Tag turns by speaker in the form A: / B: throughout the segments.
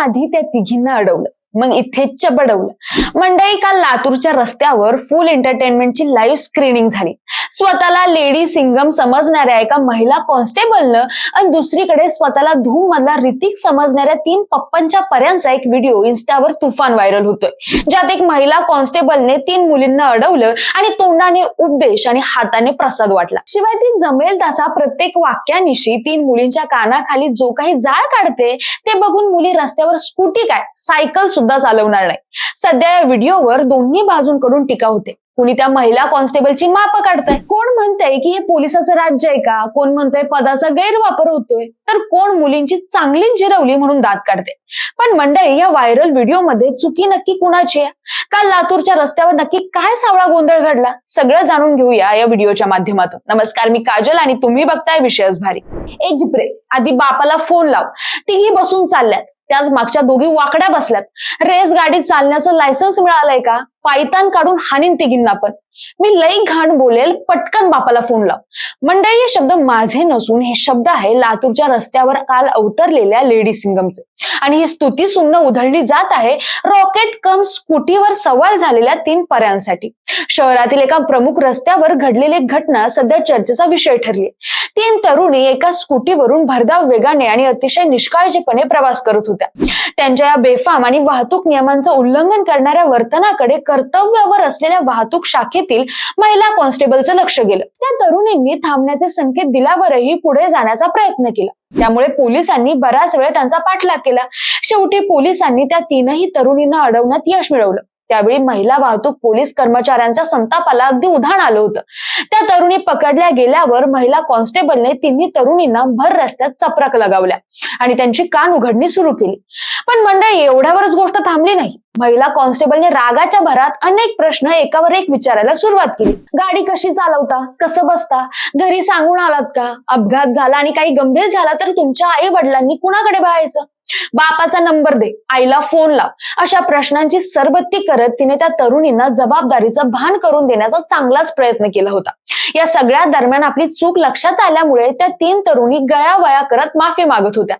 A: आधी त्या तिघींना अडवलं. मग इथेच बडवलं मंडळी काल लातूरच्या रस्त्यावर फुल एंटरटेनमेंटची लाईव्ह स्क्रीनिंग झाली. स्वतःला लेडी सिंगम समजणाऱ्या एका महिला कॉन्स्टेबलनं आणि दुसरीकडे स्वतःला धूम मधला ऋतिक समजणाऱ्या तीन पप्पांच्या पर्यांचा एक व्हिडिओ इन्स्टावर तुफान व्हायरल होतोय. ज्यात एक महिला कॉन्स्टेबलने तीन मुलींना अडवलं आणि तोंडाने उपदेश आणि हाताने प्रसाद वाटला. शिवाय ती जमेल तसा प्रत्येक वाक्यानिशी तीन मुलींच्या कानाखाली जो काही जाळ काढते ते बघून मुली रस्त्यावर स्कूटी काय सायकल सुद्धा चालवणार नाही. सध्या या व्हिडिओवर दोन्ही बाजूंकडून टीका होते. कुणी त्या महिला कॉन्स्टेबलची माप काढताय. कोण म्हणतंय की हे पोलिसाचं राज्य आहे का? कोण म्हणतंय पदाचा गैरवापर होतोय? तर कोण मुलींची चांगलीच जिरवली म्हणून दात काढते? पण मंडळी या व्हायरल व्हिडिओमध्ये चुकी नक्की कुणाची आहे? काल लातूरच्या रस्त्यावर नक्की काय सावळा गोंधळ घडला? सगळं जाणून घेऊया या व्हिडिओच्या माध्यमातून. नमस्कार मी काजल आणि तुम्ही बघताय विषयच भारी. ए जिप्रे आधी बापाला फोन लाव. तिघी बसून चालल्यात. त्यात मागच्या दोघी वाकड्या बसल्यात. रेस गाडी चालण्याचं लायसन्स मिळालंय का? पायतान काढून हानीन तिघींना पण. मी लई घाण बोलेल पटकन बापाला फोन लाव. मंडळी हे शब्द माझे नसून हे शब्द आहे लातूरच्या रस्त्यावर काल अवतरलेल्या लेडी सिंगमचे आणि ही स्तुती सुन्न उधळली जात आहे रॉकेट कम स्कूटीवर सवार झालेल्या तीन पर्यांसाठी. शहरातील एका प्रमुख रस्त्यावर घडलेली एक घटना सध्या चर्चेचा विषय ठरली तीन तरुणी एका स्कूटीवरून भरधाव वेगाने आणि अतिशय निष्काळजीपणे प्रवास करत होत्या. त्यांच्या या बेफाम आणि वाहतूक नियमांचं उल्लंघन करणाऱ्या वर्तनाकडे कर्तव्यावर असलेल्या वाहतूक शाखेतील महिला कॉन्स्टेबलचं लक्ष गेलं. त्या तरुणींनी थांबण्याचे संकेत दिल्यावरही पुढे जाण्याचा प्रयत्न केला. त्यामुळे पोलिसांनी बराच वेळ त्यांचा पाठलाग केला. शेवटी पोलिसांनी त्या तीनही तरुणींना अडवण्यात यश मिळवलं. त्यावेळी महिला वाहतूक पोलीस कर्मचाऱ्यांच्या संतापाला अगदी उधाण आलं होतं. त्या तरुणी पकडल्या गेल्यावर महिला कॉन्स्टेबलने तिन्ही तरुणींना भर रस्त्यात चपराक लगावल्या आणि त्यांची कान उघडणी सुरू केली. पण मंडळी एवढ्यावरच गोष्ट थांबली नाही. महिला कॉन्स्टेबलने रागाच्या भरात अनेक प्रश्न एकावर एक विचारायला सुरुवात केली. गाडी कशी चालवता? कसं बसता? घरी सांगून आलात का? अपघात झाला आणि काही गंभीर झाला तर तुमच्या आई वडिलांनी कुणाकडे बघायचं? बापाचा नंबर दे आईला फोन लाव. अशा प्रश्नांची सरबत्ती करत तिने त्या तरुणींना जबाबदारीचं भान करून देण्याचा चांगलाच प्रयत्न केला होता. या सगळ्या दरम्यान आपली चूक लक्षात आल्यामुळे त्या तीन तरुणी गयावया करत माफी मागत होत्या.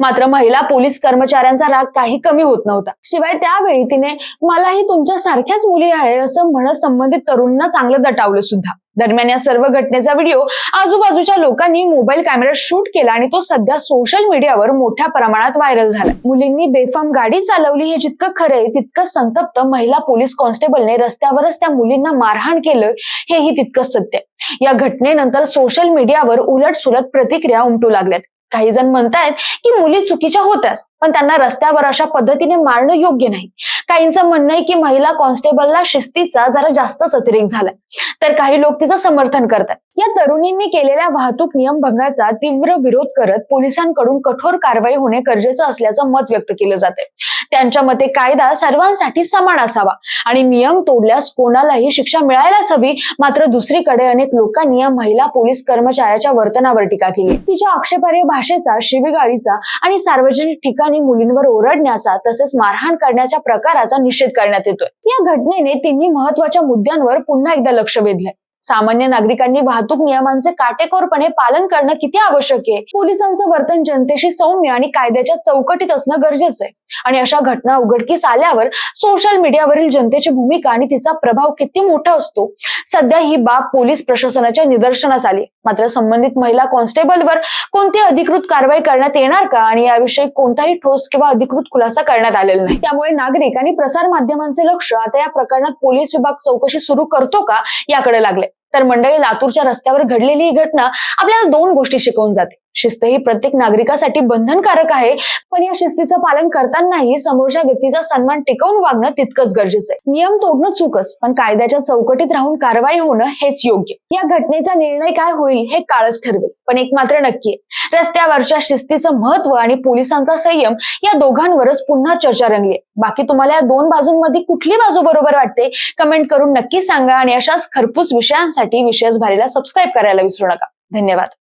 A: मात्र महिला पोलीस कर्मचाऱ्यांचा राग काही कमी होत नव्हता. शिवाय त्यावेळी तिने मलाही तुमच्या सारख्याच मुली आहे असं म्हणत संबंधित तरुणींना चांगलं दटावलं सुद्धा. दरम्यान या सर्व घटनेचा व्हिडिओ आजूबाजूच्या लोकांनी मोबाईल कॅमेऱ्यात शूट केला आणि तो सध्या सोशल मीडियावर मोठ्या प्रमाणात व्हायरल झाला मुलींनी बेफाम गाडी चालवली हे जितकं खरं आहे तितकं संतप्त महिला पोलीस कॉन्स्टेबलने रस्त्यावरच त्या मुलींना मारहाण केलं हेही तितकंच सत्य. या घटनेनंतर सोशल मीडियावर उलट सुलट प्रतिक्रिया उमटू लागल्यात. काही जण म्हणतायत की मुली चुकीच्या होत्याच पण त्यांना रस्त्यावर अशा पद्धतीने मारणं योग्य नाही. काहींचं म्हणणं आहे की महिला कॉन्स्टेबलला शिस्तीचा जरा जास्तच अतिरेक झालाय. तर काही लोक तिचं समर्थन करतात या तरुणींनी केलेल्या वाहतूक नियम भंगाचा तीव्र विरोध करत पोलिसांकडून कठोर कारवाई होणे गरजेचं असल्याचं मत व्यक्त केलं जाते त्यांच्या मते कायदा सर्वांसाठी समान असावा. आणि नियम तोडल्यास कोणालाही शिक्षा मिळायलाच हवी. मात्र दुसरीकडे अनेक लोकांनी या महिला पोलीस कर्मचाऱ्याच्या वर्तनावर टीका केली. तिच्या आक्षेपार्ह भाषेचा शिवीगाळीचा आणि सार्वजनिक ठिकाणी मुलींवर ओरडण्याचा तसेच मारहाण करण्याच्या प्रकाराचा निषेध करण्यात येतोय. या घटनेने तिन्ही महत्त्वाच्या मुद्द्यांवर पुन्हा एकदा लक्ष वेधलंय. सामान्य नागरिकांनी वाहतूक नियमांचे काटेकोरपणे पालन करणं किती आवश्यक आहे? पोलिसांचं वर्तन जनतेशी सौम्य आणि कायद्याच्या चौकटीत असणं गरजेचं आहे. आणि अशा घटना उघडकीस आल्यावर सोशल मीडियावरील जनतेची भूमिका आणि तिचा प्रभाव किती मोठा असतो? सध्या ही बाब पोलीस प्रशासनाच्या निदर्शनास आली. मात्र संबंधित महिला कॉन्स्टेबलवर कोणती अधिकृत कारवाई करण्यात येणार का? आणि याविषयी कोणताही ठोस किंवा अधिकृत खुलासा करण्यात आलेला नाही. त्यामुळे नागरिक आणि प्रसार माध्यमांचे लक्ष आता या प्रकरणात पोलीस विभाग चौकशी सुरू करतो का? याकडे लागले. तर मंडळी लातूरच्या रस्त्यावर घडलेली ही घटना आपल्याला दोन गोष्टी शिकवून जाते. शिस्त ही प्रत्येक नागरिकासाठी बंधनकारक आहे. पण या शिस्तीचं पालन करतानाही समोरच्या व्यक्तीचा सन्मान टिकवून वागणं तितकंच गरजेचं आहे. नियम तोडणं चूकच पण कायद्याच्या चौकटीत राहून कारवाई होणं हेच योग्य. या घटनेचा निर्णय काय होईल हे काळच ठरवेल पण एक मात्र नक्की आहे. रस्त्यावरच्या शिस्तीचं महत्त्व आणि पोलिसांचा संयम या दोघांवरच पुन्हा चर्चा रंगली बाकी तुम्हाला या दोन बाजूंमध्ये कुठली बाजू बरोबर वाटते कमेंट करून नक्की सांगा आणि अशाच खरपूस विषयांसाठी विषयच भारीला सबस्क्राईब करायला विसरू नका. धन्यवाद.